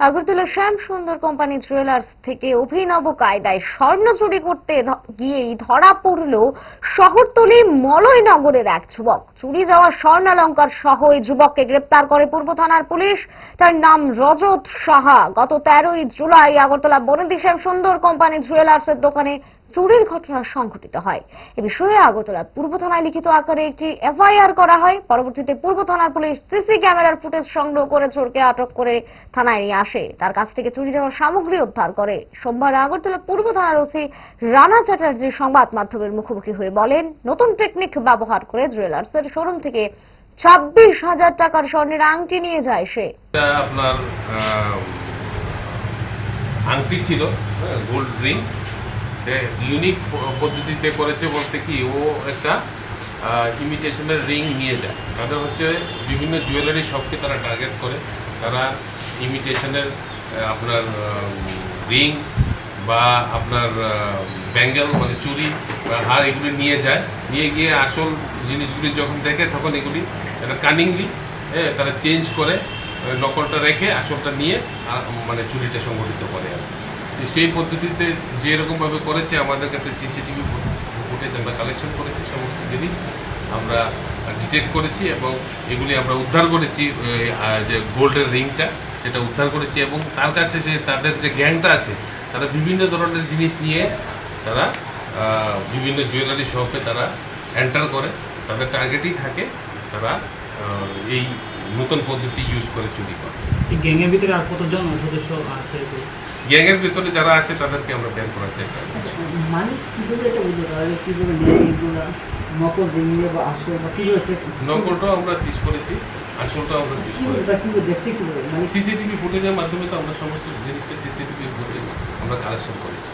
আগরতলা শ্যাম সুন্দর company jewellers থেকে অভিনব কায়দায় স্বর্ণ চুরি করতে গিয়েই ধরা পড়ল শহরতলি মলয়নগরের এক যুবক। চুরি যাওয়া স্বর্ণালঙ্কার সহ এই যুবককে গ্রেপ্তার করে পূর্ব থানার পুলিশ। তার নাম রজত সাহা। গত তেরোই জুলাই আগরতলা বনেদি শ্যাম সুন্দর কোম্পানি জুয়েলার্সের দোকানে চুরির ঘটনা সংঘটিত হয়। এ বিষয়ে আগরতলা পূর্ব থানায় লিখিত আকারে একটি এফআইআর করা হয়। পরবর্তীতে পূর্ব থানার পুলিশ সিসি ক্যামেরার ফুটেজ সংগ্রহ করে চোরকে আটক করে থানায় নিয়ে আসে। তার কাছ থেকে চুরি যাওয়া সামগ্রী উদ্ধার করে। সোমবার আগরতলা পূর্ব থানার ওসি রানা চ্যাটার্জি সংবাদ মাধ্যমের মুখোমুখি হয়ে বলেন, নতুন টেকনিক ব্যবহার করে জুয়েলার্সের শোরুম থেকে ছাব্বিশ হাজার টাকার স্বর্ণের আংটি নিয়ে যায় সে। আপনার আংটি ছিল গোল্ড রিং ইউনিক পদ্ধতিতে করেছে বলতে কি, ও একটা ইমিটেশনের রিং নিয়ে যায়। তাদের হচ্ছে বিভিন্ন জুয়েলারি শপকে তারা টার্গেট করে। তারা ইমিটেশনের আপনার রিং বা আপনার ব্যাঙ্গেল মানে চুরি বা হার এগুলি নিয়ে যায়। নিয়ে গিয়ে আসল জিনিসগুলি যখন দেখে তখন এগুলি তারা কানিংলি হ্যাঁ তারা চেঞ্জ করে নকলটা রেখে আসলটা নিয়ে মানে চুরিটা সংগঠিত করে আর সেই পদ্ধতিতে যেরকমভাবে করেছে, আমাদের কাছে সিসিটিভি ফুটেজ আমরা কালেকশন করেছি, সমস্ত জিনিস আমরা ডিটেক্ট করেছি এবং এগুলি আমরা উদ্ধার করেছি যে গোল্ডের রিংটা, সেটা উদ্ধার করেছি এবং তার কাছে যে তাদের যে গ্যাংটা আছে, তারা বিভিন্ন ধরনের জিনিস নিয়ে তারা বিভিন্ন জুয়েলারি শপে তারা এন্টার করে তাদের টার্গেটই থাকে তারা এই নতুন পদ্ধতি ইউজ করে চুরি করে। গ্যাংয়ের ভিতরে আর কতজন সদস্য আছে? গ্যাংয়ের ভিতরে যারা আছে তাদেরকে আমরা বের করার চেষ্টা করছি। মানে কীভাবে এটা বুঝতে পারবে কীভাবে নকল বা আসল বা কীভাবে নকলটাও আমরা সিজ করেছি আসলটাও আমরা সিজ করেছি। মানে সিসিটিভি ফুটেজের মাধ্যমে তো আমরা সমস্ত জিনিসটা সিসিটিভি ফুটেজ আমরা কালেকশন করেছি।